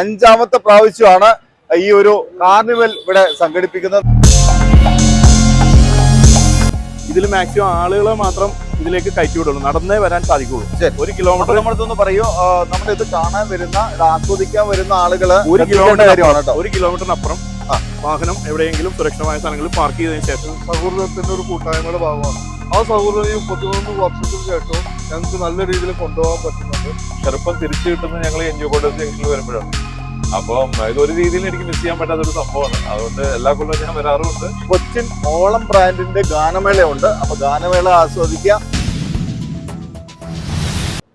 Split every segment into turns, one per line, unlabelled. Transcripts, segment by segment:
അഞ്ചാമത്തെ പ്രാവശ്യമാണ് ഈ ഒരു കാർണിവൽ ഇവിടെ സംഘടിപ്പിക്കുന്നത്.
ഇതിൽ മാക്സിമം ആളുകളെ മാത്രം ഇതിലേക്ക് കയറ്റി വിടുള്ളൂ നടന്നേ വരാൻ സാധിക്കുള്ളൂ. ഒരു കിലോമീറ്റർ
നമ്മൾ അടുത്തൊന്ന് പറയൂ നമ്മൾ ഇത് കാണാൻ വരുന്ന ഇത് ആസ്വദിക്കാൻ വരുന്ന ആളുകൾ
ഒരു കിലോമീറ്റർ
കാര്യമാണ് കേട്ടോ.
ഒരു കിലോമീറ്ററിനപ്പുറം. വാഹനം എവിടെയെങ്കിലും സുരക്ഷിതമായ സ്ഥലങ്ങളിൽ പാർക്ക് ചെയ്തതിനു ശേഷം
സൗഹൃദത്തിന്റെ ഒരു കൂട്ടായ്മയുടെ ഭാഗമാണ്. ആ സൗഹൃദം ഈ മുപ്പത്തിമൂന്ന് വർഷത്തിന് ശേഷവും ഞങ്ങൾക്ക് നല്ല രീതിയിൽ കൊണ്ടുപോകാൻ പറ്റുന്നുണ്ട്.
ചെറുപ്പം തിരിച്ചു കിട്ടുന്നത് ഞങ്ങൾ എൻ ജി കോട്ടേഴ്സ് ജംഗ്ഷനിൽ വരുമ്പോഴാണ്. അപ്പം ഇതൊരു രീതിയിൽ എനിക്ക് മിസ് ചെയ്യാൻ പറ്റാത്തൊരു സംഭവമാണ്. അതുകൊണ്ട് എല്ലാ കൊല്ലവും ഞാൻ വരാറുമുണ്ട്.
കൊച്ചിൻ ഓളം ബ്രാൻഡിന്റെ ഗാനമേള ഉണ്ട് അപ്പൊ ഗാനമേള ആസ്വദിക്കാം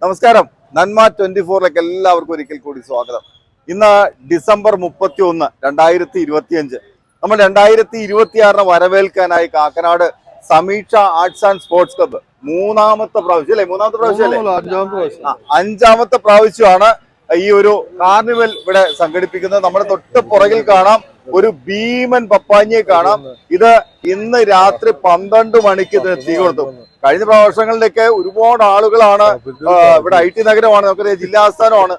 നമസ്കാരം. നന്മ ട്വന്റി ഫോറിലേക്ക് എല്ലാവർക്കും ഒരിക്കൽ കൂടി സ്വാഗതം. ഇന്ന് ഡിസംബർ മുപ്പത്തി ഒന്ന് രണ്ടായിരത്തി ഇരുപത്തി അഞ്ച് നമ്മൾ രണ്ടായിരത്തി ഇരുപത്തി ആറിന് വരവേൽക്കാനായി Kakkanad Sameeksha arts and sports club മൂന്നാമത്തെ പ്രാവശ്യം അല്ലേ? മൂന്നാമത്തെ പ്രാവശ്യം അല്ലേ?
അഞ്ചാമത്തെ
പ്രാവശ്യമാണ് ഈ ഒരു കാർണിവൽ ഇവിടെ സംഘടിപ്പിക്കുന്നത്. നമ്മുടെ തൊട്ട് പുറകിൽ കാണാം ഒരു ഭീമൻ പപ്പാഞ്ഞിയെ കാണാം. ഇത് ഇന്ന് രാത്രി പന്ത്രണ്ട് മണിക്ക് ഇതിന് തീ കൊടുത്തു കഴിഞ്ഞ പ്രാവശ്യങ്ങളിലൊക്കെ ഒരുപാട് ആളുകളാണ് ഇവിടെ ഐ ടി നഗരമാണ് നമുക്കറിയാം ജില്ലാ ആസ്ഥാനമാണ്.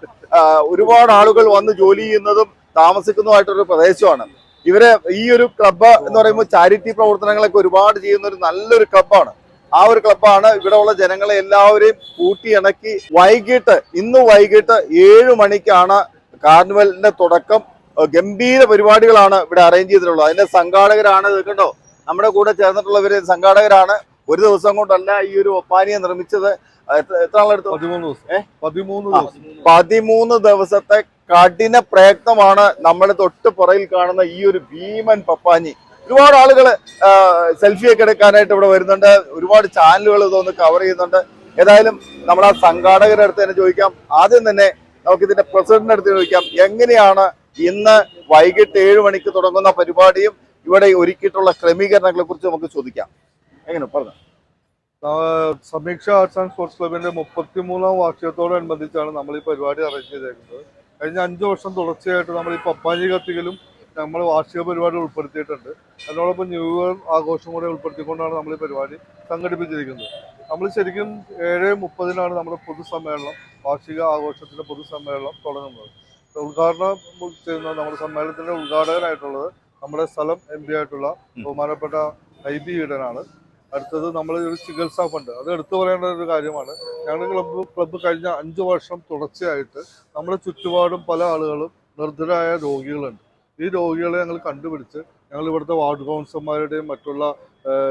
ഒരുപാട് ആളുകൾ വന്ന് ജോലി ചെയ്യുന്നതും താമസിക്കുന്നതുമായിട്ടൊരു പ്രദേശമാണ്. ഇവരെ ഈ ഒരു ക്ലബ്ബ് എന്ന് പറയുമ്പോൾ ചാരിറ്റി പ്രവർത്തനങ്ങളൊക്കെ ഒരുപാട് ചെയ്യുന്ന ഒരു നല്ലൊരു ക്ലബ്ബാണ്. ആ ഒരു ക്ലബ്ബാണ് ഇവിടെ ഉള്ള ജനങ്ങളെ എല്ലാവരെയും കൂട്ടിയിണക്കി വൈകിട്ട് ഇന്ന് വൈകിട്ട് ഏഴ് മണിക്കാണ് കാർണിവലിന്റെ തുടക്കം. ഗംഭീര പരിപാടികളാണ് ഇവിടെ അറേഞ്ച് ചെയ്തിട്ടുള്ളത്. അതിന്റെ സംഘാടകരാണ് കേട്ടോ കണ്ടോ? നമ്മുടെ കൂടെ ചേർന്നിട്ടുള്ളവര് സംഘാടകരാണ്. ഒരു ദിവസം കൊണ്ടല്ല ഈ ഒരു ഒപ്പാനിയെ നിർമ്മിച്ചത്. എത്ര ആളെടുത്തു
പതിമൂന്ന് ദിവസം? പതിമൂന്ന്
പതിമൂന്ന് ദിവസത്തെ കഠിന പ്രയത്നമാണ് നമ്മുടെ തൊട്ട് പുറയിൽ കാണുന്ന ഈ ഒരു ഭീമൻ പപ്പാഞ്ഞി ഒരുപാട് ആളുകൾ സെൽഫി ഒക്കെ എടുക്കാനായിട്ട് ഇവിടെ വരുന്നുണ്ട്. ഒരുപാട് ചാനലുകൾ ഇതൊന്ന് കവർ ചെയ്യുന്നുണ്ട്. ഏതായാലും നമ്മൾ ആ സംഘാടകരുടെ അടുത്ത് തന്നെ ചോദിക്കാം. ആദ്യം തന്നെ നമുക്ക് ഇതിന്റെ പ്രസിഡന്റിന്റെ അടുത്ത് ചോദിക്കാം. എങ്ങനെയാണ് ഇന്ന് വൈകിട്ട് ഏഴ് മണിക്ക് തുടങ്ങുന്ന പരിപാടിയും ഇവിടെ ഒരുക്കിയിട്ടുള്ള ക്രമീകരണങ്ങളെ കുറിച്ച് നമുക്ക് ചോദിക്കാം. എങ്ങനെ? പറഞ്ഞു.
സമീക്ഷ ആർട്സ് ആൻഡ് സ്പോർട്സ് ക്ലബിന്റെ മുപ്പത്തിമൂന്നാം വാർഷികത്തോടനുബന്ധിച്ചാണ് നമ്മൾ ഈ പരിപാടി അറേഞ്ച് ചെയ്തേക്കുന്നത്. കഴിഞ്ഞ അഞ്ചു വർഷം തുടർച്ചയായിട്ട് നമ്മൾ ഈ പപ്പാഞ്ചി കത്തിക്കലും നമ്മൾ വാർഷിക പരിപാടി ഉൾപ്പെടുത്തിയിട്ടുണ്ട്. അതിനോടൊപ്പം ന്യൂ ഇയർ ആഘോഷം കൂടെ ഉൾപ്പെടുത്തിക്കൊണ്ടാണ് നമ്മൾ ഈ പരിപാടി സംഘടിപ്പിച്ചിരിക്കുന്നത്. നമ്മൾ ശരിക്കും ഏഴ് മുപ്പതിനാണ് നമ്മുടെ പൊതുസമ്മേളനം വാർഷിക ആഘോഷത്തിന്റെ പൊതുസമ്മേളനം തുടങ്ങുന്നത്. ഉദ്ഘാടനം ചെയ്യുന്ന നമ്മുടെ സമ്മേളനത്തിന്റെ ഉദ്ഘാടകനായിട്ടുള്ളത് നമ്മുടെ സ്ഥലം എം പി ആയിട്ടുള്ള ബഹുമാനപ്പെട്ട ഐ ബി ഈഡനാണ് അടുത്തത് നമ്മൾ ഒരു ചികിത്സാ ഫണ്ട്. അത് എടുത്തു പറയേണ്ട ഒരു കാര്യമാണ്. ഞങ്ങളുടെ ക്ലബ്ബ് ക്ലബ്ബ് കഴിഞ്ഞ അഞ്ച് വർഷം തുടർച്ചയായിട്ട് നമ്മുടെ ചുറ്റുപാടും പല ആളുകളും നിർദ്ധരായ രോഗികളുണ്ട്. ഈ രോഗികളെ ഞങ്ങൾ കണ്ടുപിടിച്ച് ഞങ്ങൾ ഇവിടുത്തെ വാർഡ് കൗൺസിലർമാരുടെയും മറ്റുള്ള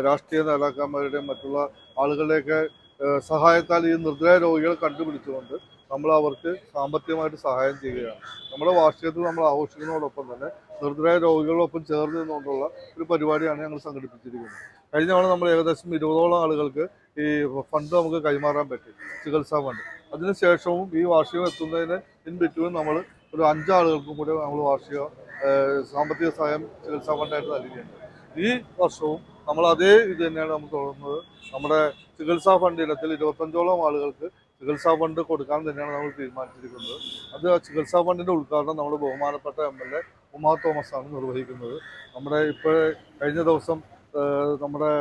രാഷ്ട്രീയ നേതാക്കന്മാരുടെയും മറ്റുള്ള ആളുകളുടെയൊക്കെ സഹായത്താൽ ഈ നിർദ്ധരായ രോഗികളെ കണ്ടുപിടിച്ചുകൊണ്ട് നമ്മൾ അവർക്ക് സാമ്പത്തികമായിട്ട് സഹായം ചെയ്യുകയാണ്. നമ്മുടെ വാർഷികത്തിൽ നമ്മൾ ആഘോഷിക്കുന്നതോടൊപ്പം തന്നെ നിർദ്ധരായ രോഗികളോടൊപ്പം ചേർന്ന് നിന്നുകൊണ്ടുള്ള ഒരു പരിപാടിയാണ് ഞങ്ങൾ സംഘടിപ്പിച്ചിരിക്കുന്നത്. കഴിഞ്ഞ തവണ നമ്മൾ ഏകദേശം ഇരുപതോളം ആളുകൾക്ക് ഈ ഫണ്ട് നമുക്ക് കൈമാറാൻ പറ്റി ചികിത്സാ ഫണ്ട്. അതിനുശേഷവും ഈ വാർഷികം എത്തുന്നതിന് ഇൻ ബിറ്റ്വീൻ നമ്മൾ ഒരു അഞ്ചാളുകൾക്കും കൂടെ നമ്മൾ വാർഷിക സാമ്പത്തിക സഹായം ചികിത്സാ ഫണ്ടായിട്ട് നൽകിയിട്ടുണ്ട്. ഈ വർഷവും നമ്മൾ അതേ ഇത് തന്നെയാണ് നമ്മൾ തുടർന്നത്. നമ്മുടെ ചികിത്സാ ഫണ്ട് ഇനത്തിൽ ഇരുപത്തഞ്ചോളം ആളുകൾക്ക് ചികിത്സാ ഫണ്ട് കൊടുക്കാൻ തന്നെയാണ് നമ്മൾ തീരുമാനിച്ചിരിക്കുന്നത്. അത് ചികിത്സാ ഫണ്ടിന്റെ ഉദ്ഘാടനം നമ്മൾ ബഹുമാനപ്പെട്ട M L A Uma Thomas ആണ് നിർവഹിക്കുന്നത്. നമ്മുടെ ഇപ്പോൾ കഴിഞ്ഞ ദിവസം നമ്മുടെ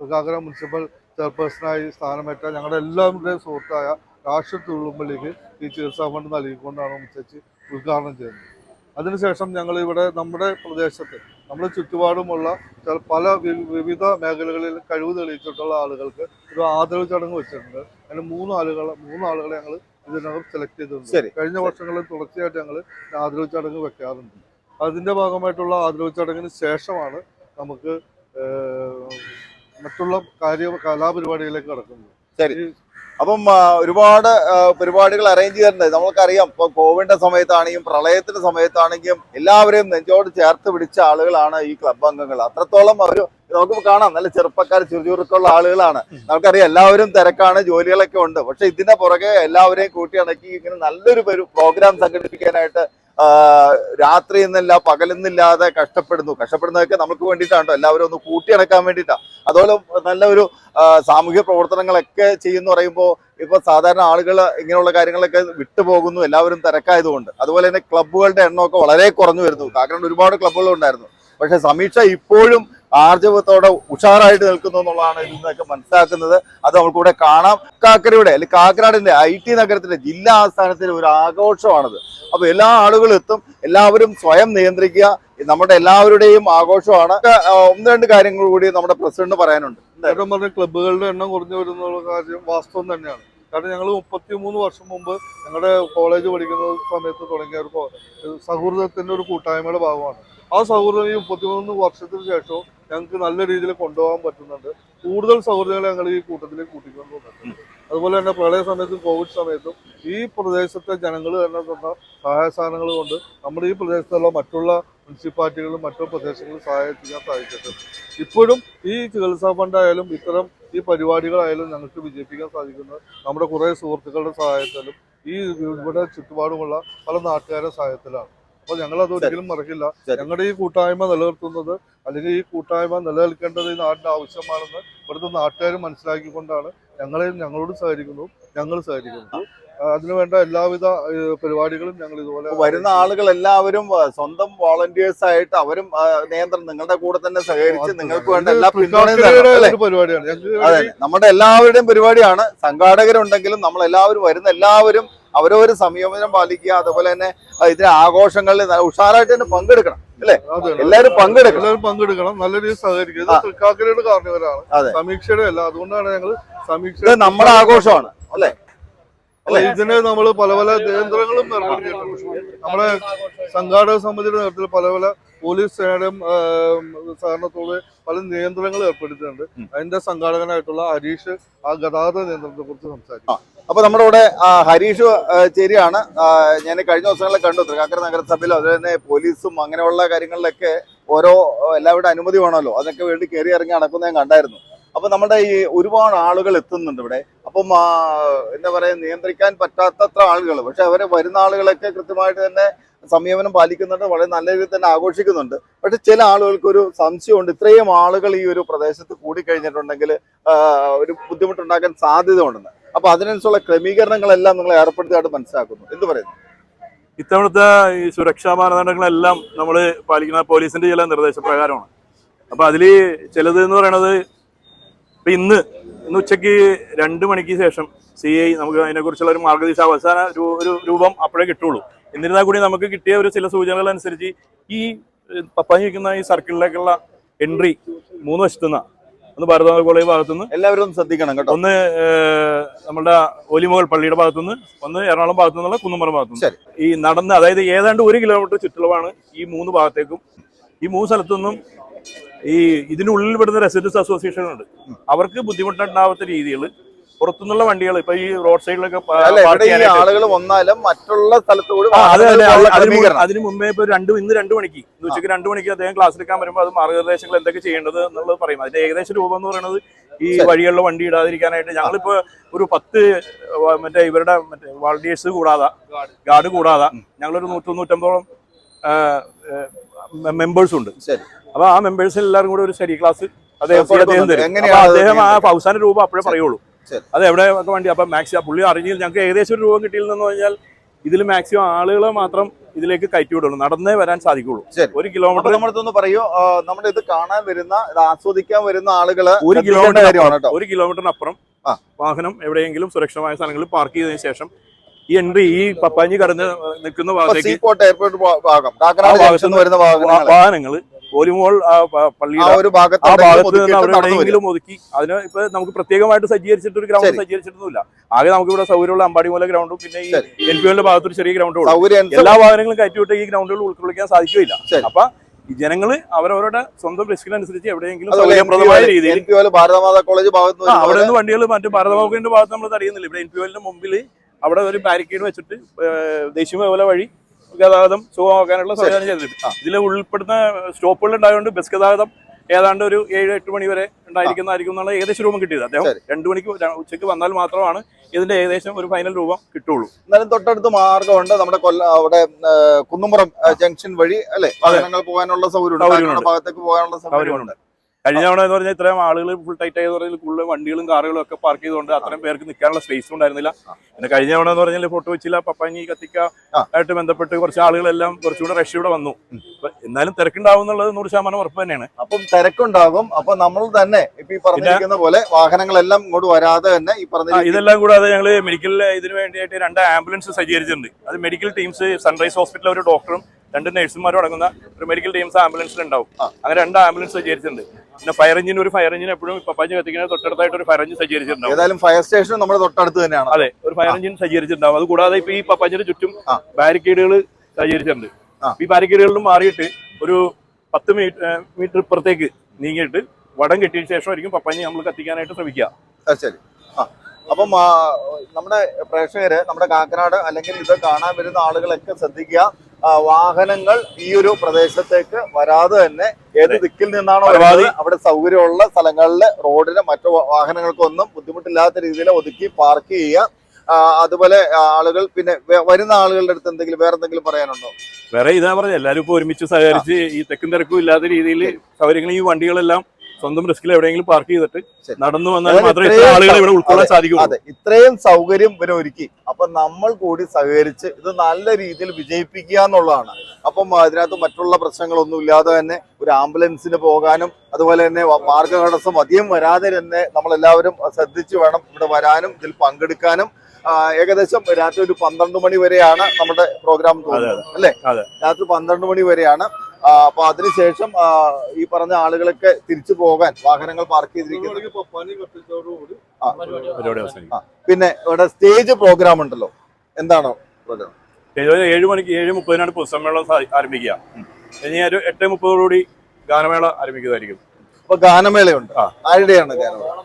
തൃക്കാക്കര മുനിസിപ്പൽ ചെയർപേഴ്സണായി സ്ഥാനമേറ്റ ഞങ്ങളുടെ എല്ലാവരുടെയും സുഹൃത്തായ രാഷ്ട്രീയ തുള്ളുമ്പോഴേക്ക് ഈ ചികിത്സാ ഫണ്ട് നൽകിക്കൊണ്ടാണ് മുത്തച്ഛി ഉദ്ഘാടനം ചെയ്യുന്നത്. അതിനുശേഷം ഞങ്ങൾ ഇവിടെ നമ്മുടെ പ്രദേശത്ത് നമ്മുടെ ചുറ്റുപാടുമുള്ള ചില പല വിവിധ മേഖലകളിൽ കഴിവ് തെളിയിച്ചിട്ടുള്ള ആളുകൾക്ക് ഒരു ആദരവ് ചടങ്ങ് വെച്ചിട്ടുണ്ട്. അതിന് മൂന്ന് ആളുകൾ മൂന്ന് ആളുകളെ ഞങ്ങൾ ഇതിനകം സെലക്ട്
ശരി.
ചെയ്തിട്ടുണ്ട് കഴിഞ്ഞ വർഷങ്ങളിൽ തുടർച്ചയായിട്ട് ഞങ്ങൾ ആദരവ് ചടങ്ങ് വെക്കാറുണ്ട്. അതിന്റെ ഭാഗമായിട്ടുള്ള ആദരവ് ചടങ്ങിന് ശേഷമാണ് നമുക്ക് മറ്റുള്ള കാര്യ കലാപരിപാടികളിലേക്ക് കടക്കുന്നത്.
ശരി. അപ്പം ഒരുപാട് പരിപാടികൾ അറേഞ്ച് ചെയ്തിട്ടുണ്ട്. നമ്മൾക്കറിയാം ഇപ്പൊ കോവിഡിന്റെ സമയത്താണെങ്കിലും പ്രളയത്തിന്റെ സമയത്താണെങ്കിലും എല്ലാവരെയും നെഞ്ചോട് ചേർത്ത് പിടിച്ച ആളുകളാണ് ഈ ക്ലബ് അംഗങ്ങൾ. അത്രത്തോളം അവർ നമുക്ക് കാണാം നല്ല ചെറുപ്പക്കാർ ചുറുചുറുക്കുള്ള ആളുകളാണ്. നമുക്കറിയാം എല്ലാവരും തിരക്കാണ് ജോലികളൊക്കെ ഉണ്ട്. പക്ഷെ ഇതിന്റെ പുറകെ എല്ലാവരെയും കൂട്ടിയിണക്കി ഇങ്ങനെ നല്ലൊരു പ്രോഗ്രാം സംഘടിപ്പിക്കാനായിട്ട് രാത്രി എന്നല്ല പകലെന്നില്ലാതെ കഷ്ടപ്പെടുന്നു. കഷ്ടപ്പെടുന്നതൊക്കെ നമുക്ക് വേണ്ടിയിട്ടാണ് ട്ടോ. എല്ലാവരും ഒന്ന് കൂട്ടിയടക്കാൻ വേണ്ടിയിട്ടാണ് അതുപോലെ നല്ല ഒരു സാമൂഹ്യ പ്രവർത്തനങ്ങളൊക്കെ ചെയ്യുന്നു പറയുമ്പോൾ ഇപ്പൊ സാധാരണ ആളുകൾ ഇങ്ങനെയുള്ള കാര്യങ്ങളൊക്കെ വിട്ടുപോകുന്നു. എല്ലാവരും തിരക്കായതുകൊണ്ട്. അതുപോലെ തന്നെ ക്ലബ്ബുകളുടെ എണ്ണമൊക്കെ വളരെ കുറഞ്ഞു വരുന്നു. കാരണം ഒരുപാട് ക്ലബ്ബുകൾ ഉണ്ടായിരുന്നു. പക്ഷെ സമീക്ഷ ഇപ്പോഴും ആർജവത്തോടെ ഉഷാറായിട്ട് നിൽക്കുന്നു എന്നുള്ളതാണ് ഇതിൽ നിന്നൊക്കെ മനസ്സിലാക്കുന്നത്. അത് നമുക്കിവിടെ കാണാം. കാക്കരയുടെ അല്ലെങ്കിൽ കാക്കനാടിന്റെ ഐ ടി നഗരത്തിന്റെ ജില്ലാ ആസ്ഥാനത്തിന് ഒരു ആഘോഷമാണത്. അപ്പൊ എല്ലാ ആളുകളും എത്തും എല്ലാവരും സ്വയം നിയന്ത്രിക്കുക. നമ്മുടെ എല്ലാവരുടെയും ആഘോഷമാണ്. ഒന്ന് രണ്ട് കാര്യങ്ങൾ കൂടി നമ്മുടെ പ്രസിഡന്റ് പറയാനുണ്ട്.
ഏറ്റവും പറഞ്ഞ ക്ലബ്ബുകളുടെ എണ്ണം കുറഞ്ഞു വരുന്നുള്ള കാര്യം വാസ്തവം തന്നെയാണ്. കാരണം ഞങ്ങൾ മുപ്പത്തി മൂന്ന് വർഷം മുമ്പ് ഞങ്ങളുടെ കോളേജ് പഠിക്കുന്ന സമയത്ത് തുടങ്ങിയ ഒരു സൗഹൃദത്തിന്റെ ഒരു കൂട്ടായ്മയുടെ ഭാഗമാണ്. ആ സൗഹൃദം ഈ മുപ്പത്തിമൂന്ന് വർഷത്തിന് ശേഷവും ഞങ്ങൾക്ക് നല്ല രീതിയിൽ കൊണ്ടുപോകാൻ പറ്റുന്നുണ്ട്. കൂടുതൽ സൗഹൃദങ്ങളെ ഞങ്ങൾ ഈ കൂട്ടത്തിൽ കൂട്ടിക്കൊണ്ടുപോകുന്നുണ്ട് അതുപോലെ തന്നെ പ്രളയ സമയത്തും കോവിഡ് സമയത്തും ഈ പ്രദേശത്തെ ജനങ്ങൾ തന്നെ തന്ന സഹായ സാധനങ്ങൾ കൊണ്ട് നമ്മുടെ ഈ പ്രദേശത്തുള്ള മറ്റുള്ള മുനിസിപ്പാലിറ്റികളും മറ്റു പ്രദേശങ്ങളും സഹായിക്കാൻ സാധിച്ചിട്ടുണ്ട്. ഇപ്പോഴും ഈ ചികിത്സാ ഫണ്ടായാലും ഇത്തരം ഈ പരിപാടികളായാലും ഞങ്ങൾക്ക് വിജയിപ്പിക്കാൻ സാധിക്കുന്നത് നമ്മുടെ കുറേ സുഹൃത്തുക്കളുടെ സഹായത്താലും ഈ ഇവിടെ ചുറ്റുപാടുമുള്ള പല നാട്ടുകാരുടെ സഹായത്തിലാണ്. അപ്പോൾ ഞങ്ങൾ അത് ഒരിക്കലും മറക്കില്ല. ഞങ്ങളുടെ ഈ കൂട്ടായ്മ നിലനിർത്തുന്നത് അല്ലെങ്കിൽ ഈ കൂട്ടായ്മ നിലനിൽക്കേണ്ടത് ഈ നാടിന്റെ ആവശ്യമാണെന്ന് ഇവിടുത്തെ നാട്ടുകാർ മനസ്സിലാക്കിക്കൊണ്ടാണ് ഞങ്ങളെ ഞങ്ങളോട് സഹകരിക്കുന്നു. ഞങ്ങൾ സഹകരിക്കുന്നു. അതിനുവേണ്ട എല്ലാവിധ പരിപാടികളും ഞങ്ങൾ ഇതുപോലെ
വരുന്ന ആളുകൾ എല്ലാവരും സ്വന്തം വോളണ്ടിയേഴ്സ് ആയിട്ട് അവരും നിയന്ത്രണം നിങ്ങളുടെ കൂടെ തന്നെ സഹകരിച്ച് നിങ്ങൾക്ക് വേണ്ട എല്ലാ
പരിപാടിയാണ്.
അതെ നമ്മുടെ എല്ലാവരുടെയും പരിപാടിയാണ്. സംഘാടകരുണ്ടെങ്കിലും നമ്മൾ എല്ലാവരും വരുന്ന എല്ലാവരും അവരവര് സംയമനം പാലിക്കുക അതുപോലെ തന്നെ ഇതിന് ആഘോഷങ്ങളിൽ ഉഷാറായിട്ട് തന്നെ പങ്കെടുക്കണം അല്ലേ? എല്ലാവരും പങ്കെടുക്കണം.
എല്ലാവരും പങ്കെടുക്കണം നല്ല രീതിയിൽ സഹകരിക്കുക. ഇത്. തൃക്കാക്കരയുടെ കാർണിവലാണ്. സമീക്ഷയുടെ അല്ല അതുകൊണ്ടാണ് ഞങ്ങൾ സമീക്ഷ
നമ്മുടെ ആഘോഷമാണ് അല്ലേ?
അല്ല, ഇതിന് നമ്മൾ പല പല കേന്ദ്രങ്ങളും നമ്മുടെ സംഘാടക സമിതിയുടെ നേതൃത്വത്തിൽ പല പല പോലീസ് സേനയുടെയും സഹകരണത്തോടെ പല നിയന്ത്രണങ്ങൾ ഏർപ്പെടുത്തിയിട്ടുണ്ട്. അതിന്റെ സംഘാടകനായിട്ടുള്ള ഹരീഷ് ആ ഗതാഗത നിയന്ത്രണത്തെ കുറിച്ച് സംസാരിക്കും.
അപ്പൊ നമ്മുടെ ഇവിടെ ഹരീഷ് ചേരിയാണ്. ഞാൻ കഴിഞ്ഞ ദിവസങ്ങളിൽ കണ്ടു. തൃക്കാക്കര നഗരസഭയിലും അതുപോലെ തന്നെ പോലീസും അങ്ങനെയുള്ള കാര്യങ്ങളിലൊക്കെ ഓരോ എല്ലാവരുടെ അനുമതി വേണമല്ലോ. അതൊക്കെ വേണ്ടി കയറി ഇറങ്ങി നടക്കുന്ന ഞാൻ കണ്ടായിരുന്നു. അപ്പൊ നമ്മുടെ ഈ ഒരുപാട് ആളുകൾ എത്തുന്നുണ്ട് ഇവിടെ. അപ്പം എന്താ പറയാ നിയന്ത്രിക്കാൻ പറ്റാത്തത്ര ആളുകൾ. പക്ഷെ അവരെ വരുന്ന ആളുകളൊക്കെ കൃത്യമായിട്ട് തന്നെ സംയമനം പാലിക്കുന്നുണ്ട് വളരെ നല്ല രീതിയിൽ തന്നെ ആഘോഷിക്കുന്നുണ്ട്. പക്ഷെ ചില ആളുകൾക്ക് ഒരു സംശയമുണ്ട്. ഇത്രയും ആളുകൾ ഈ ഒരു പ്രദേശത്ത് കൂടിക്കഴിഞ്ഞിട്ടുണ്ടെങ്കിൽ ഒരു ബുദ്ധിമുട്ടുണ്ടാക്കാൻ സാധ്യത ഉണ്ടെന്ന് അപ്പൊ അതിനനുസരിച്ചുള്ള ക്രമീകരണങ്ങളെല്ലാം നിങ്ങൾ ഏർപ്പെടുത്തിയായിട്ട് മനസ്സിലാക്കുന്നു. എന്ത് പറയുന്നു?
ഇത്തവണത്തെ ഈ സുരക്ഷാ മാനദണ്ഡങ്ങളെല്ലാം നമ്മൾ പാലിക്കുന്ന പോലീസിന്റെ ചില നിർദ്ദേശപ്രകാരമാണ്. അപ്പൊ അതിൽ ചിലത് എന്ന് പറയണത് ഇപ്പൊ ഇന്ന് ഇന്ന് ഉച്ചയ്ക്ക് രണ്ട് മണിക്ക് ശേഷം സി ഐ നമുക്ക് അതിനെക്കുറിച്ചുള്ള ഒരു മാർഗദിശ അവസാന ഒരു രൂപം അപ്പോഴേ കിട്ടുള്ളൂ. എന്നിരുന്നാൽ കൂടി നമുക്ക് കിട്ടിയ ഒരു ചില സൂചനകൾ അനുസരിച്ച് ഈ പപ്പായി വയ്ക്കുന്ന ഈ സർക്കിളിലേക്കുള്ള എൻട്രി മൂന്ന് വശത്തു നിന്നാണ് ഒന്ന് ഭാരത കോളേജ് ഭാഗത്തുനിന്ന്.
എല്ലാവരും ശ്രദ്ധിക്കണം കേട്ടോ.
ഒന്ന് നമ്മുടെ ഒലിമുകൾ പള്ളിയുടെ ഭാഗത്തുനിന്ന് ഒന്ന് എറണാകുളം ഭാഗത്തു നിന്നുള്ള കുന്നുമറ ഭാഗത്തുനിന്ന്. ഈ നടന്ന് അതായത് ഏതാണ്ട് ഒരു കിലോമീറ്റർ ചുറ്റളവാണ് ഈ മൂന്ന് ഭാഗത്തേക്കും. ഈ മൂന്ന് സ്ഥലത്തുനിന്നും ഈ ഇതിനുള്ളിൽ വിടുന്ന റെസിഡൻസ് അസോസിയേഷൻ ഉണ്ട്. അവർക്ക് ബുദ്ധിമുട്ടുണ്ടാവാത്ത രീതിയിൽ പുറത്തുനിന്നുള്ള വണ്ടികൾ ഇപ്പൊ ഈ റോഡ് സൈഡിലൊക്കെ
ആളുകൾ വന്നാലും മറ്റുള്ള സ്ഥലത്തോട്
അതിന് മുമ്പ് ഇപ്പൊ രണ്ട് ഇന്ന് രണ്ട് മണിക്ക്. ഉച്ചയ്ക്ക് രണ്ട് മണിക്ക് അദ്ദേഹം ക്ലാസ് എടുക്കാൻ വരുമ്പോൾ അത് മാർഗനിർദ്ദേശങ്ങൾ എന്തൊക്കെ ചെയ്യേണ്ടത് എന്നുള്ളത് പറയും. അതിന്റെ ഏകദേശ രൂപം എന്ന് പറയുന്നത് ഈ. വഴികളിൽ വണ്ടി ഇടാതിരിക്കാനായിട്ട് ഞങ്ങളിപ്പോ ഒരു പത്ത് മറ്റേ ഇവരുടെ മറ്റേ വാളണ്ടിയേഴ്സ് കൂടാതെ ഗാർഡ് കൂടാതെ ഞങ്ങളൊരു നൂറ്റി തൊണ്ണൂറ്റമ്പതോളം മെമ്പേഴ്സ് ഉണ്ട്. അപ്പൊ ആ മെമ്പേഴ്സ് എല്ലാവരും കൂടെ ഒരു സ്റ്റഡി ക്ലാസ് അദ്ദേഹം അദ്ദേഹം തരും. അദ്ദേഹം ആ? അവസാന രൂപം അപ്പോഴേ പറയുള്ളൂ. അത് എവിടെ ഒക്കെ വണ്ടി? അപ്പം മാക്സിമം പുള്ളി അറിഞ്ഞില്ല. ഞങ്ങൾക്ക് ഏകദേശം ഒരു രൂപം കിട്ടിയില്ലെന്ന് പറഞ്ഞാൽ ഇതിൽ മാക്സിമം ആളുകളെ മാത്രം ഇതിലേക്ക് കയറ്റി വിടുള്ളൂ. നടന്നേ വരാൻ സാധിക്കുള്ളൂ. ഒരു കിലോമീറ്റർ
നമ്മളടുത്തൊന്ന് പറയൂ നമ്മുടെ ഇത് കാണാൻ വരുന്ന ഇത് ആസ്വദിക്കാൻ വരുന്ന ആളുകൾ
ഒരു കിലോമീറ്റർ ഒരു കിലോമീറ്ററിനപ്പുറം. വാഹനം എവിടെയെങ്കിലും സുരക്ഷിതമായ സ്ഥലങ്ങളിൽ പാർക്ക് ചെയ്തതിനു ശേഷം ഈ എൻട്രി ഈ പപ്പാഞ്ഞി കടന്ന് നിൽക്കുന്ന ഭാഗത്തേക്ക്
എയർപോർട്ട് ഭാഗം. വരുന്ന
വാഹനങ്ങൾ ആ പള്ളിയുടെ
ഒരു
ആ
ഭാഗത്ത്
നിന്ന് അവിടെ. എവിടെയെങ്കിലും ഒതുക്കി അതിന് ഇപ്പൊ നമുക്ക് പ്രത്യേകമായിട്ട് സജ്ജീകരിച്ചിട്ട് ഒരു ഗ്രൗണ്ട്. സജ്ജീകരിച്ചിട്ടൊന്നുമില്ല ആകെ നമുക്ക് ഇവിടെ സൗകര്യമുള്ള അമ്പാടി മൂല ഗ്രൗണ്ടും പിന്നെ ഈ. എൻ പി എല്ലിന്റെ ഭാഗത്ത് ഒരു ചെറിയ ഗ്രൗണ്ടും എല്ലാ വാഹനങ്ങളും കയറ്റിവിട്ട് ഈ ഗ്രൗണ്ടുകൾ ഉൾക്കൊള്ളിക്കാൻ സാധിക്കുകയില്ല
ശരി.
അപ്പൊ ജനങ്ങൾ അവരവരുടെ സ്വന്തം റിസ്കിനനുസരിച്ച് എവിടെയെങ്കിലും സൗകര്യപ്രദമായ രീതിയിൽ
ഭാരതമാതാ കോളേജ് ഭാഗത്ത്
അവിടെ നിന്ന് വണ്ടികൾ മറ്റു ഭാരതമാക്കിന്റെ ഭാഗത്ത് നമ്മൾ തടയുന്നില്ല ഇവിടെ എൻ പി ഒലിന്റെ മുമ്പിൽ അവിടെ ഒരു ബാരിക്കേഡ് വെച്ചിട്ട് ദേശീയ മേഖല വഴി ഗതാഗതം സുഗമമാക്കാനുള്ള സംവിധാനം ചെയ്തിട്ടുണ്ട്. ഇതിൽ ഉൾപ്പെടുന്ന സ്റ്റോപ്പുകൾ ഉണ്ടായതുകൊണ്ട് ബസ് ഗതാഗതം ഏതാണ്ട് ഒരു ഏഴ് എട്ട് മണി വരെ ഉണ്ടായിരിക്കുന്നതായിരിക്കും എന്നുള്ള ഏകദേശം രൂപം കിട്ടിയത്. അദ്ദേഹം. രണ്ടു മണിക്ക് ഉച്ചയ്ക്ക് വന്നാൽ മാത്രമാണ് ഇതിന്റെ ഏകദേശം ഒരു ഫൈനൽ രൂപം കിട്ടുള്ളൂ.
എന്നാലും തൊട്ടടുത്ത് മാർഗമുണ്ട്. നമ്മുടെ കൊല്ല അവിടെ കുന്നുമുറം ജംഗ്ഷൻ വഴി അല്ലെ? വാഹനങ്ങൾ പോകാനുള്ള സൗകര്യം. ഭാഗത്തേക്ക് പോകാനുള്ള സൗകര്യമുണ്ട്.
കഴിഞ്ഞ തവണ എന്ന് പറഞ്ഞാൽ ഇത്രയും ആളുകൾ ഫുൾ ടൈറ്റ് ആയെന്ന് പറഞ്ഞാൽ കൂടുതൽ വണ്ടികളും കാറുകളും ഒക്കെ പാർക്ക് ചെയ്തുകൊണ്ട് അത്രയും പേർക്ക് നിൽക്കാനുള്ള സ്പേസ് ഉണ്ടായിരുന്നില്ല. പിന്നെ കഴിഞ്ഞ തവണ എന്ന് പറഞ്ഞാൽ ഫോട്ടോ വെച്ചില്ല പപ്പാങ്ങി കത്തിക്ക ആയിട്ട് ബന്ധപ്പെട്ട് കുറച്ച് ആളുകളെല്ലാം കുറച്ചുകൂടെ റഷ്യൂടെ വന്നു. എന്നാലും തിരക്കുണ്ടാവും എന്നുള്ളത് നൂറ് ശതമാനം ഉറപ്പ് തന്നെയാണ്.
അപ്പം തിരക്കുണ്ടാകും. അപ്പൊ നമ്മൾ തന്നെ ഇപ്പൊ ഈ പറഞ്ഞിരിക്കുന്ന പോലെ വാഹനങ്ങളെല്ലാം ഇങ്ങോട്ട് വരാതെ തന്നെ ഈ പറഞ്ഞ
ഇതെല്ലാം കൂടാതെ ഞങ്ങൾ മെഡിക്കൽ ഇതിന് വേണ്ടിയിട്ട് രണ്ട് ആംബുലൻസ് സജ്ജീകരിച്ചിട്ടുണ്ട്. അത് മെഡിക്കൽ ടീംസ് സൺറൈസ് ഹോസ്പിറ്റലിലെ ഒരു ഡോക്ടറും രണ്ട് നഴ്സുമാരും അടങ്ങുന്ന ഒരു മെഡിക്കൽ ടീംസ് ആംബുലൻസിൽ ഉണ്ടാവും.
ആ.
അങ്ങനെ രണ്ട് ആംബുലൻസ് സജ്ജീകരിച്ചിട്ടുണ്ട്. പിന്നെ ഫയർ എഞ്ചിൻ ഒരു ഫയർ എഞ്ചിൻ എപ്പോഴും പപ്പാഞ്ചി കത്തിക്കുന്ന തൊട്ടടുത്തായിട്ട് ഒരു ഫയർ എഞ്ചിൻ സജ്ജീകരിച്ചിട്ടുണ്ടാവും.
ഏതായാലും ഫയർ സ്റ്റേഷൻ നമ്മുടെ തൊട്ടടുത്ത് തന്നെയാണ്.
അതെ ഒരു ഫയർ എഞ്ചിൻ സജ്ജീകരിച്ചിട്ടുണ്ടാവും. അത് കൂടാതെ ഇപ്പൊ ഈ പപ്പാഞ്ചിന്റെ ചുറ്റും ബാരിക്കേഡുകൾ സജ്ജീകരിച്ചിട്ടുണ്ട്. ഈ ബാരിക്കേഡുകളിലും മാറിയിട്ട് ഒരു പത്ത് മീറ്റർ മീറ്റർ ഇപ്പുറത്തേക്ക് നീങ്ങിയിട്ട് വടം കെട്ടിയ ശേഷമായിരിക്കും പപ്പാഞ്ഞി നമ്മൾ കത്തിക്കാനായിട്ട് ശ്രമിക്കുക.
ശരി. ആ. അപ്പം നമ്മുടെ പ്രേക്ഷകര് നമ്മുടെ കാക്കനാട് അല്ലെങ്കിൽ ഇത് കാണാൻ വരുന്ന ആളുകളൊക്കെ ശ്രദ്ധിക്കുക. വാഹനങ്ങൾ ഈ ഒരു പ്രദേശത്തേക്ക് വരാതെ തന്നെ ഏത് ദിക്കിൽ നിന്നാണോ വരുന്നത് അവിടെ സൗകര്യമുള്ള സ്ഥലങ്ങളിലെ റോഡിന് മറ്റു വാഹനങ്ങൾക്കൊന്നും ബുദ്ധിമുട്ടില്ലാത്ത രീതിയിൽ ഒതുക്കി പാർക്ക് ചെയ്യുക. അതുപോലെ ആളുകൾ പിന്നെ വരുന്ന ആളുകളുടെ അടുത്ത് എന്തെങ്കിലും വേറെ എന്തെങ്കിലും പറയാനുണ്ടോ?
വേറെ ഇതാ പറഞ്ഞ എല്ലാവരും ഇപ്പൊ ഒരുമിച്ച് സഹകരിച്ച് ഈ തെക്കും തിരക്കും ഇല്ലാത്ത രീതിയിൽ സൗകര്യങ്ങൾ ഈ വണ്ടികളെല്ലാം സ്വന്തം റിസ്കിൽ എവിടെയെങ്കിലും പാർക്ക് ചെയ്തിട്ട് നടന്നു വന്നാൽ മാത്രമേ ഇത്ര ആളുകളെ ഇവിടെ ഉൾക്കൊള്ളാൻ
അതെ, അതെ. ഇത്രയും സൗകര്യം ഇവരെ ഒരുക്കി. അപ്പൊ നമ്മൾ കൂടി സഹകരിച്ച് ഇത് നല്ല രീതിയിൽ വിജയിപ്പിക്കുക എന്നുള്ളതാണ്. അപ്പം അതിനകത്ത് മറ്റുള്ള പ്രശ്നങ്ങളൊന്നും ഇല്ലാതെ തന്നെ ഒരു ആംബുലൻസിന് പോകാനും അതുപോലെ തന്നെ മാർഗ മാർഗതടസ്സം അധികം വരാതെ തന്നെ നമ്മളെല്ലാവരും ശ്രദ്ധിച്ചു വേണം ഇവിടെ വരാനും ഇതിൽ പങ്കെടുക്കാനും. ഏകദേശം രാത്രി ഒരു പന്ത്രണ്ട് മണി വരെയാണ് നമ്മുടെ പ്രോഗ്രാം തോന്നുന്നത് അല്ലേ? രാത്രി പന്ത്രണ്ട് മണി വരെയാണ്. അപ്പൊ അതിനുശേഷം ഈ പറഞ്ഞ ആളുകളൊക്കെ തിരിച്ചു പോകാൻ വാഹനങ്ങൾ പാർക്ക്
ചെയ്തിരിക്കുന്നു
പിന്നെ ഇവിടെ സ്റ്റേജ് പ്രോഗ്രാം ഉണ്ടല്ലോ. എന്താണോ പ്രോഗ്രാം
ഏഴ് മണിക്ക് ഏഴ് മുപ്പതിനാണ് പൊതുസമ്മേളനം സാ- ആരംഭിക്കുക. ഇനി ഒരു എട്ട് മുപ്പതോടുകൂടി ഗാനമേള ആരംഭിക്കുന്നതായിരിക്കും.
അപ്പൊ ഗാനമേളയുണ്ട്. ആരുടെയാണ്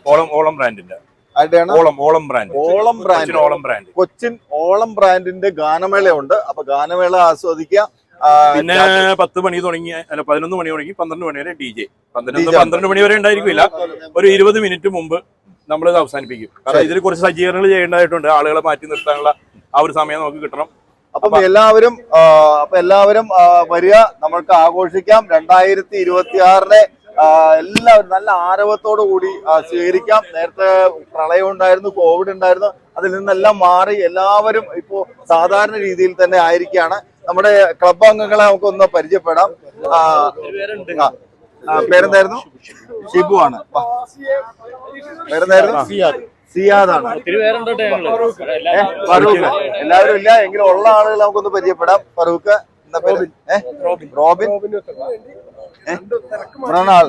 ഓളം ഓളം ബ്രാൻഡിന്റെ.
ആരുടെയാണ്?
ഓളം ഓളം ബ്രാൻഡ്.
ഓളം ബ്രാൻഡ്.
കൊച്ചിൻ ഓളം ബ്രാൻഡ്.
കൊച്ചിൻ ഓളം ബ്രാൻഡിന്റെ ഗാനമേളയുണ്ട്. അപ്പൊ ഗാനമേള ആസ്വദിക്കുക.
പിന്നെ പത്ത് മണി തുടങ്ങി അല്ല പതിനൊന്ന് മണി തുടങ്ങി പന്ത്രണ്ട് മണി വരെ ഡി ജെ. പന്ത്രണ്ട് പന്ത്രണ്ട് മണി വരെ ഉണ്ടായിരിക്കില്ല. ഒരു ഇരുപത് മിനിറ്റ് മുമ്പ് നമ്മൾ ഇത് അവസാനിപ്പിക്കും. കാരണം ഇതിൽ കുറച്ച് സജ്ജീകരണങ്ങൾ ചെയ്യേണ്ടതായിട്ടുണ്ട്. ആളുകളെ മാറ്റി നിർത്താനുള്ള ആ ഒരു സമയം നമുക്ക് കിട്ടണം.
അപ്പം എല്ലാവരും അപ്പൊ എല്ലാവരും വരിക. നമ്മൾക്ക് ആഘോഷിക്കാം. രണ്ടായിരത്തി ഇരുപത്തി ആറിനെ എല്ലാവരും നല്ല ആരവത്തോടു കൂടി സ്വീകരിക്കാം. നേരത്തെ പ്രളയം ഉണ്ടായിരുന്നു കോവിഡ് ഉണ്ടായിരുന്നു. അതിൽ നിന്നെല്ലാം മാറി എല്ലാവരും ഇപ്പോ സാധാരണ രീതിയിൽ തന്നെ ആയിരിക്കുകയാണ്. നമ്മുടെ ക്ലബ് അംഗങ്ങളെ നമുക്കൊന്ന് പരിചയപ്പെടാം. പേരെന്തായിരുന്നു? ഷിബു ആണ്. പേരെന്തായിരുന്നു? സിയാദാണ് ഫറൂഖ്. എല്ലാവരും ഇല്ല എങ്കിലും ഉള്ള ആളുകൾ നമുക്കൊന്ന് പരിചയപ്പെടാം. ഫറൂഖ്? റോബിൻ? മൃണാൾ.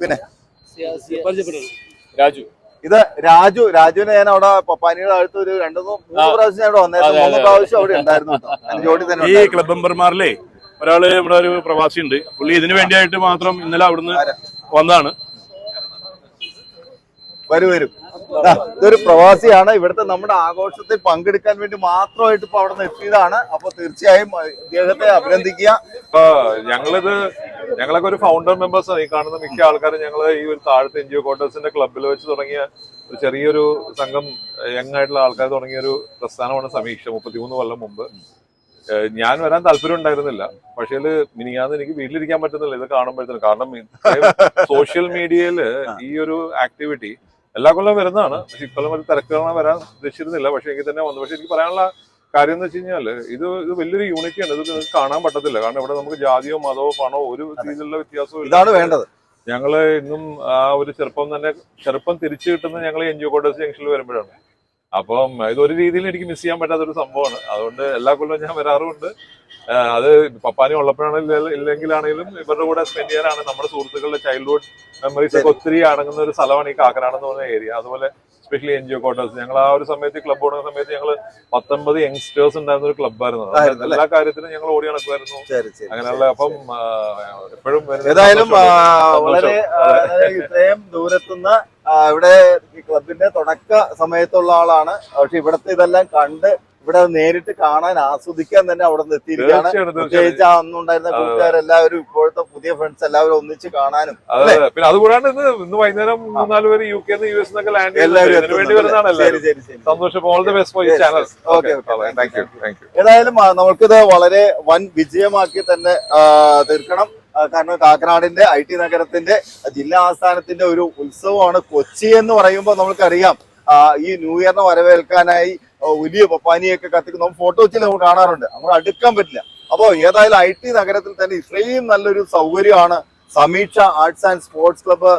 പിന്നെ?
രാജു.
ഇത് രാജു രാജുവിനെ ഞാൻ അവിടെ പപ്പാനിയുടെ അടുത്ത് ഒരു രണ്ടു മൂന്ന് പ്രാവശ്യം ഞാൻ അവിടെ വന്നായിരുന്നു മൂന്ന് പ്രാവശ്യം അവിടെ ഉണ്ടായിരുന്നു ജോഡി തന്നെ
ഈ. ക്ലബ് മെമ്പർമാരിലെ ഒരാൾ ഇവിടെ ഒരു പ്രവാസി ഉണ്ട്. പുള്ളി ഇതിനു വേണ്ടിയായിട്ട് മാത്രം ഇന്നലെ അവിടുന്ന് വന്നതാണ്.
വരും വരും. ഇതൊരു പ്രവാസിയാണ്. ഇവിടുത്തെ നമ്മുടെ ആഘോഷത്തിൽ പങ്കെടുക്കാൻ വേണ്ടി മാത്രമായിട്ട് ഇപ്പൊ അവിടെ നിന്ന് എത്തിയതാണ്. അപ്പൊ തീർച്ചയായും ഇദ്ദേഹത്തെ അഭിനന്ദിക്കുക.
ഞങ്ങളിത് ഞങ്ങളൊക്കെ ഒരു ഫൗണ്ടർ മെമ്പേഴ്സ് ആണ്. ഈ കാണുന്ന മിക്ക ആൾക്കാരും ഞങ്ങൾ ഈ ഒരു താഴത്തെ എൻ ജി ഒ ക്വാർട്ടേഴ്സിന്റെ ക്ലബിൽ വെച്ച് തുടങ്ങിയ ഒരു ചെറിയൊരു സംഘം യങ് ആയിട്ടുള്ള ആൾക്കാർ തുടങ്ങിയ ഒരു പ്രസ്ഥാനമാണ് സമീക്ഷ. മുപ്പത്തിമൂന്ന് കൊല്ലം മുമ്പ്. ഞാൻ വരാൻ താല്പര്യം ഉണ്ടായിരുന്നില്ല. പക്ഷേ മിനിയാന്ന് എനിക്ക് വീട്ടിലിരിക്കാൻ പറ്റുന്നില്ല. ഇത് കാണുമ്പോഴത്തേനും. കാരണം സോഷ്യൽ മീഡിയയിൽ ഈ ഒരു ആക്ടിവിറ്റി എല്ലാ കൊല്ലം വരുന്നതാണ്. പക്ഷെ ഇക്കൊല്ലം ഒരു തിരക്കുകളാണ് വരാൻ ഉദ്ദേശിച്ചിരുന്നില്ല. പക്ഷെ എനിക്ക് തന്നെ വന്നു. പക്ഷെ എനിക്ക് പറയാനുള്ള കാര്യം എന്ന് വെച്ച് കഴിഞ്ഞാൽ ഇത് ഇത് വലിയൊരു യൂണിറ്റിയാണ് ഇത് നിങ്ങൾക്ക് കാണാൻ പറ്റത്തില്ല. കാരണം ഇവിടെ നമുക്ക് ജാതിയോ മതമോ പണമോ ഒരു രീതിയിലുള്ള വ്യത്യാസവും
ഇതാണ് വേണ്ടത്.
ഞങ്ങൾ ഇന്നും ആ ഒരു ചെറുപ്പം തന്നെ ചെറുപ്പം തിരിച്ചു കിട്ടുന്നത് ഞങ്ങൾ എൻ ജി ഒ കോട്ടേഴ്സ് ജംഗ്ഷനിൽ വരുമ്പോഴാണ്. അപ്പം ഇതൊരു രീതിയിൽ എനിക്ക് മിസ് ചെയ്യാൻ പറ്റാത്ത ഒരു സംഭവമാണ്. അതുകൊണ്ട് എല്ലാ കൊല്ലവും ഞാൻ വരാറുമുണ്ട്. അത് പപ്പാനി ഉള്ളപ്പോഴാണെങ്കിലും ഇല്ലെങ്കിലാണെങ്കിലും ഇവരുടെ കൂടെ സ്പെൻഡ് ചെയ്യാനാണ് നമ്മുടെ സുഹൃത്തുക്കളുടെ ചൈൽഡ്ഹുഡ് മെമ്മറീസ് ഒക്കെ ഒത്തിരി അടങ്ങുന്ന ഒരു സ്ഥലമാണ് ഈ കാക്കനാട് എന്ന് പറഞ്ഞ ഏരിയ അതുപോലെ specially N G O quarters ഞങ്ങൾ ആ ഒരു സമയത്ത് ക്ലബ് ഓടുന്ന സമയത്ത് ഞങ്ങൾ പത്തൊമ്പത് യങ്സ്റ്റേഴ്സ് ഉണ്ടായിരുന്ന ഒരു ക്ലബ്ബായിരുന്നു എല്ലാ കാര്യത്തിലും ഞങ്ങൾ ഓടി നടക്കുമായിരുന്നു. അങ്ങനെയുള്ള അപ്പം എപ്പോഴും
ഏതായാലും വളരെ ഇത്രയും ദൂരത്തുനിന്ന് ഇവിടെ ഈ ക്ലബിന്റെ തുടക്ക സമയത്തുള്ള ആളാണ്. പക്ഷെ ഇവിടുത്തെ ഇതെല്ലാം കണ്ട് ഇവിടെ നേരിട്ട് കാണാൻ ആസ്വദിക്കാൻ തന്നെ അവിടെ നിന്ന് എത്തിയിരിക്കുകയാണ്. പ്രത്യേകിച്ച് അന്നുണ്ടായിരുന്ന കൂട്ടുകാരെല്ലാവരും ഇപ്പോഴത്തെ പുതിയ ഫ്രണ്ട്സ് എല്ലാവരും ഒന്നിച്ച് കാണാനും
പിന്നെ അതുകൂടാണ്ട് ഇന്ന് ഇന്ന് വൈകുന്നേരം മൂന്നാൽ പേര് യു കെ യു എസ് എന്നൊക്കെ ലാൻഡ്
ഏതായാലും നമുക്കിത് വളരെ വൻ വിജയമാക്കി തന്നെ തീർക്കണം. കാരണം കാക്കനാടിന്റെ ഐ ടി നഗരത്തിന്റെ ജില്ലാ ആസ്ഥാനത്തിന്റെ ഒരു ഉത്സവമാണ് കൊച്ചി എന്ന് പറയുമ്പോൾ നമുക്കറിയാം ഈ ന്യൂ ഇയറിനെ വരവേൽക്കാനായി വലിയ പപ്പാനിയൊക്കെ കത്തിക്കുന്ന ഫോട്ടോ വെച്ചിൽ നമ്മൾ കാണാറുണ്ട്. നമ്മൾ അടുക്കാൻ പറ്റില്ല. അപ്പോൾ ഏതായാലും ഐ ടി നഗരത്തിൽ തന്നെ ഇത്രയും നല്ലൊരു സൗകര്യമാണ് Sameeksha arts and sports club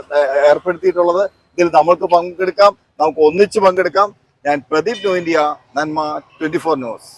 ഏർപ്പെടുത്തിയിട്ടുള്ളത്. ഇതിൽ നമ്മൾക്ക് പങ്കെടുക്കാം. നമുക്ക് ഒന്നിച്ച് പങ്കെടുക്കാം. ഞാൻ പ്രദീപ് ന്യൂ ഇന്ത്യ നന്മ ട്വന്റി ഫോർ ന്യൂസ്